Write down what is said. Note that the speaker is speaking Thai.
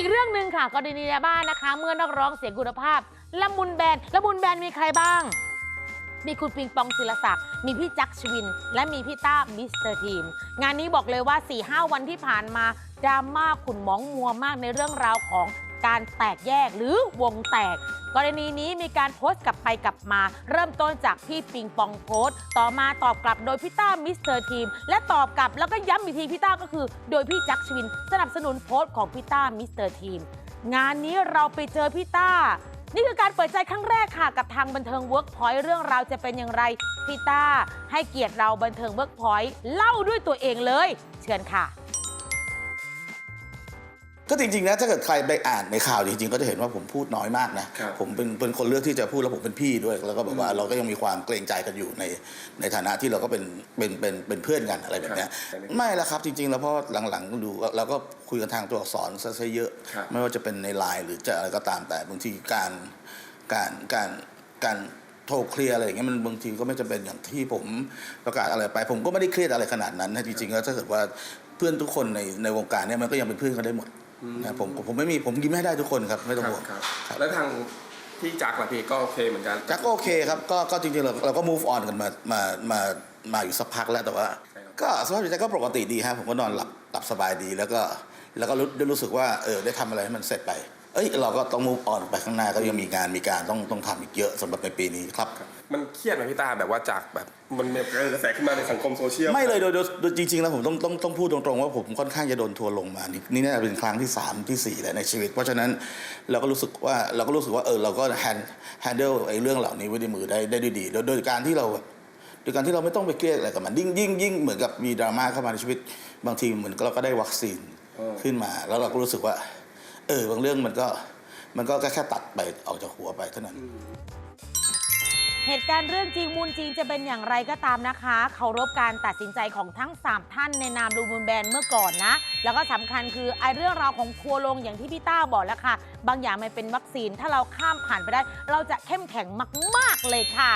อีกเรื่องหนึ่งค่ะกรณีในบ้านนะคะ เมื่อนักร้องเสียงคุณภาพละมุนแบนละมุนแบนมีใครบ้าง มีคุณปิงปองศิลศักดิ์มีพี่จักรชวิน และมีพี่ต้ามิสเตอร์ทีม งานนี้บอกเลยว่า 4-5 วันที่ผ่านมาดราม่าขุนหมองมัวมากในเรื่องราวของ การแตกแยกหรือวงแตก กรณีนี้มีการโพสต์กลับไปกลับมา เริ่มต้นจากพี่ปิงปองโพสต์ ต่อมาตอบกลับโดยพี่ต้ามิสเตอร์ทีมและตอบกลับแล้วก็ย้ำอีกทีพี่ต้าก็คือ โดยพี่จักรชวิน สนับสนุนโพสต์ของพี่ต้ามิสเตอร์ทีมงานนี้เราไปเจอพี่ต้านี่คือการเปิดใจครั้งแรกค่ะกับทางบันเทิงเวิร์กพอยต์เรื่องราวจะเป็นอย่างไรพี่ต้าให้เกียรติเราบันเทิงเวิร์กพอยต์เล่าด้วยตัวเองเลย เชิญค่ะ ก็จริงๆนะถ้าเกิดใครไปอ่านในข่าวจริงๆก็จะเห็นว่าผมพูดน้อยมากนะครับผมเป็นเป็นคนเลือกที่จะพูดแล้วผมเป็นพี่ด้วย แล้วก็แบบว่าเราก็ยังมีความเกรงใจกันอยู่ในในฐานะที่เราก็เป็นเป็นเป็นเป็นเพื่อนกันอะไรแบบเนี้ยครับไม่ละครับจริงๆ แล้วเพราะหลังๆดูเราก็คุยกันทางตัวอักษรซะซะเยอะครับไม่ว่าจะเป็นในไลน์หรือจะอะไรก็ตามแต่บางทีการการการการโทรเคลียร์อะไรอย่างเงี้ยมันบางทีก็ไม่จำเป็นอย่างที่ผมประกาศอะไรไป ผมก็ไม่ได้เครียดอะไรขนาดนั้นนะจริงๆแล้วถ้าเกิดว่าเพื่อนทุกคนในในวงการเนี่ยมันก็ยังเป็นเพื่อนกันได้หมด นะผมผมไม่มีผมยิ้มให้ได้ทุกคนครับไม่ต้องห่วงครับครับแล้วทางพี่จักรล่ะพี่ก็โอเคเหมือนกันจักก็โอเคครับก็ก็จริงๆเราเราก็ move on กันมามามามาอยู่สักพักแล้วแต่ว่าใช่ครับก็สภาพจิตใจก็ปกติดีครับผมก็นอนหลับหลับสบายดีแล้วก็ แล้วก็รู้ได้รู้สึกว่าเออได้ทำอะไรให้มันเสร็จไป เอ้ยเราก็ต้อง move on ไปข้างหน้าก็ยังมีงานมีการต้องต้องทำอีกเยอะสำหรับในปีนี้ครับ มันเครียดไหมพี่ตาแบบว่าจากแบบมันมีกระแสขึ้นมาในสังคมโซเชียลไม่เลยโดยโดยโดยจริงๆแล้วผมต้องต้องต้องพูดตรงๆว่าผมค่อนข้างจะโดนทัวร์ลงมา นี่นี่น่าจะเป็นครั้งที่ 3 ที่ 4 แล้วในชีวิต เพราะฉะนั้นเราก็รู้สึกว่าเราก็รู้สึกว่าเออเราก็แฮนแฮนเดิลไอ้เรื่องเหล่านี้ไว้ในมือได้ได้ด้วยดีโดยโดยการที่เราแบบโดยการที่เราไม่ต้องไปเครียดอะไรกับมันยิ่งยิ่งยิ่งเหมือนกับมีดราม่าเข้ามาในชีวิตบางทีเหมือนเราก็ได้วัคซีนขึ้นมา แล้วเราก็รู้สึกว่า เออบางเรื่องมันก็มันก็แค่ตัดไปออกจากหัวไปเท่านั้น เหตุการณ์เรื่องจริงมูลจริงจะเป็นอย่างไรก็ตามนะคะเคารพการตัดสินใจของทั้ง 3 ท่านในนามดูมูลแบนเมื่อก่อนนะ แล้วก็สำคัญคือไอ้เรื่องราวของทัวร์ลงอย่างที่พี่ต้าบอกแล้วค่ะ บางอย่างมันเป็นวัคซีนถ้าเราข้ามผ่านไปได้ เราจะเข้มแข็งมาก ๆ เลยค่ะ